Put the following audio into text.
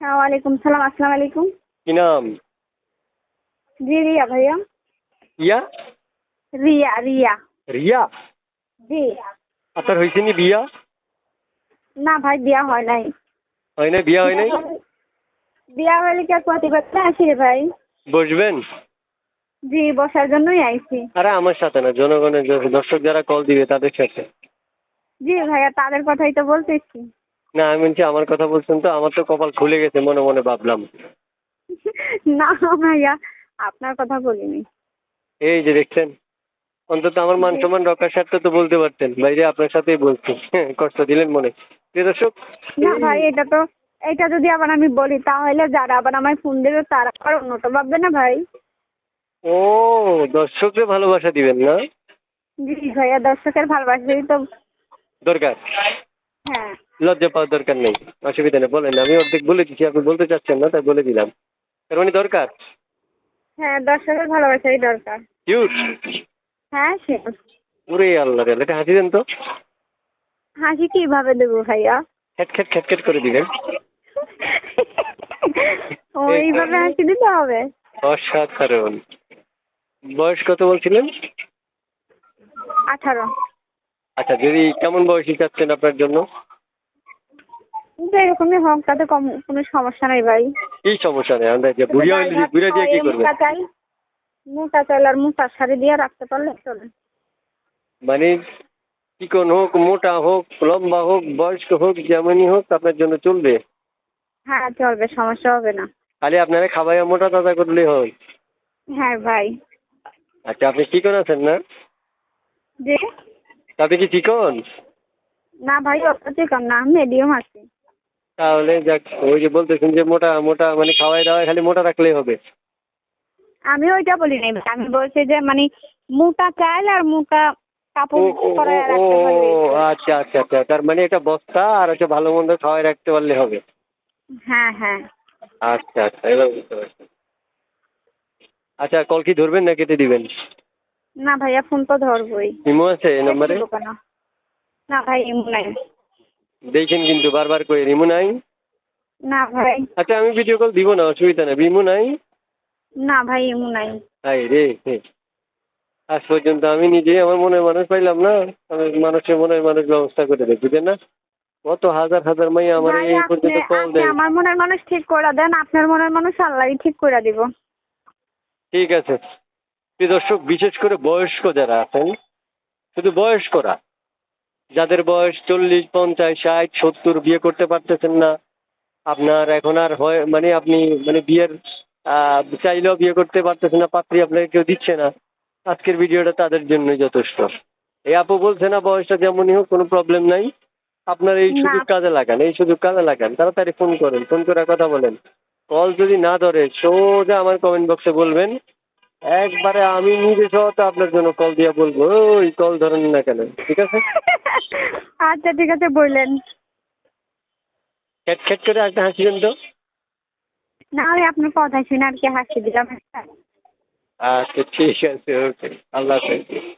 হ্যাঁ ওয়ালাইকুম সালাম আসসালামু আলাইকুম। কি নাম? জি রিয়া ভাইয়া। ইয়া রিয়া রিয়া। রিয়া? জি। আপনার হয়েছে নি বিয়া? না ভাই বিয়া হয় নাই। হয় না বিয়া হয় নাই? বিয়া হলে কি আর প্রতি করতে আসি রে ভাই? বসবেন? জি বসার জন্যই আইছি। আরে আমার সাথে না জনগণের দর্শক যারা কল দিবে তাদের সাথে। জি ভাইয়া তাদের কথাই তো বলতেছি। না আমি বলছি আমার কথা বলছেন তো আমার তো কপাল খুলে গেছে মনে মনে ভাবলাম। না ভাইয়া আপনার কথা বলিনি। এই যে দেখছেন অন্তত আমার মান সম্মান রক্ষার স্বার্থে তো বলতে পারতেন। বাইরে আপনার সাথেই বলছি হ্যাঁ, কষ্ট দিলেন মনে। প্রিয় দর্শক না ভাই এটা তো এটা যদি আবার আমি বলি তাহলে যারা আবার আমায় ফোন দেবে তারা আবার অন্যটা ভাববে না ভাই? ও দর্শককে ভালোবাসা দিবেন না? জি ভাইয়া দর্শকের ভালোবাসাই তো দরকার। হ্যাঁ। লজ্জা পাওয়ার দরকার নেই অসুবিধা নেই। বলেন আমি অর্ধেক বলে দিচ্ছি আপনি বলতে চাচ্ছেন না তাই বলে দিলাম। তার মানে দরকার? হ্যাঁ দর্শকের ভালোবাসাই দরকার। কিউট হ্যাঁ সে ওরে আল্লাহ রে এটা হাসি দেন তো। হাসি কীভাবে দেবো ভাইয়া? খ্যাট খ্যাট খ্যাট খ্যাট করে দিবেন। ও এইভাবে হাসি দিতে হবে? অসাধারণ। বয়স কত বলছিলেন? আঠারো। আচ্ছা যদি কেমন বয়সী চাচ্ছেন আপনার জন্য? এরকমই হোক তাতে কম কোনো সমস্যা নাই ভাই। কি সমস্যা নেই? আমরা যে বুড়িয়া বুড়িয়া দিয়ে কি করবেন মোটা চাই মোটা চাইল আর মোটা শাড়ি দিয়ে রাখতে পারলে চলে। মানে চিকন হোক মোটা হোক লম্বা হোক বয়স্ক হোক যেমনই হোক আপনার জন্য চলবে? হ্যাঁ চলবে সমস্যা হবে না। খালি আপনারা খাবাইয়া মোটা তাজা করলে হয়। হ্যাঁ ভাই। আচ্ছা আপনি চিকন আছেন না? যে আপনি কি চিকন না ভাই অত চিকন না মিডিয়াম আছি। তাহলে যাক ওই যে বলতেছেন যে মোটা মোটা মানে খাওয়াই দাওয়াই খালি মোটা রাখলেই হবে। আমি ওইটা বলি নাই আমি বলছি যে মানে মোটা চাইল আর মোটা কাপড় ও, রাখতে ও, আচ্ছা আচ্ছা আচ্ছা তার মানে এটা বস্তা আর হচ্ছে ভালো মন্দ খাওয়াই রাখতে পারলে হবে। হ্যাঁ হ্যাঁ। আচ্ছা আচ্ছা এবার বুঝতে পারছি। আচ্ছা কল কি ধরবেন না কেটে দিবেন? না ভাইয়া ফোন তো ধরবই। ইমো আছে এই নম্বরে? না ভাই এমন নাই। দেখেন কিন্তু বারবার করে রিমু নাই? না ভাই। আচ্ছা আমি ভিডিও কল দিব না অসুবিধা নেই। রিমু নাই? না ভাই এমন নাই। হাই রে আজ পর্যন্ত আমি নিজে আমার মনের মানুষ পাইলাম না। আমি মানুষের মনের মানুষ ব্যবস্থা করে দেয় বুঝেন না? কত হাজার হাজার মাই আমার এই পর্যন্ত কল দেয়। আমার মনের মানুষ ঠিক করে দেন আপনার মনের মানুষ আল্লাহই ঠিক করে দিব। ঠিক আছে। প্রিয় দর্শক বিশেষ করে বয়স্ক যারা আছেন শুধু বয়স্করা যাদের বয়স চল্লিশ পঞ্চাশ ষাট সত্তর বিয়ে করতে পারতেছেন না আপনার এখন আর হয় মানে আপনি মানে বিয়ের চাইলেও বিয়ে করতে পারতেছেন না পাত্রী আপনাকে কেউ দিচ্ছে না আজকের ভিডিওটা তাদের জন্যই যথেষ্ট। এই আপু বলছে না বয়সটা যেমনই হোক কোনো প্রবলেম নাই। আপনার এই। সুযোগ কাজে লাগান এই সুযোগ কাজে লাগান তাড়াতাড়ি ফোন করেন ফোন করে কথা বলেন। কল যদি না ধরে সোজা আমার কমেন্ট বক্সে বলবেন একবারে আমি নিজে সহ তো আপনার জন্য কল দিয়ে বলব। ওই কল ধরেন না কেন ঠিক আছে? আচ্ছা ঠিক আছে বললেন। খেট খেট করে একটা হাসি দেন তো। না আমি আপনার কথা শুনে আর কি হাসি দিলাম। আচ্ছা ঠিক আছে ওকে। আল্লাহ হাফেজ।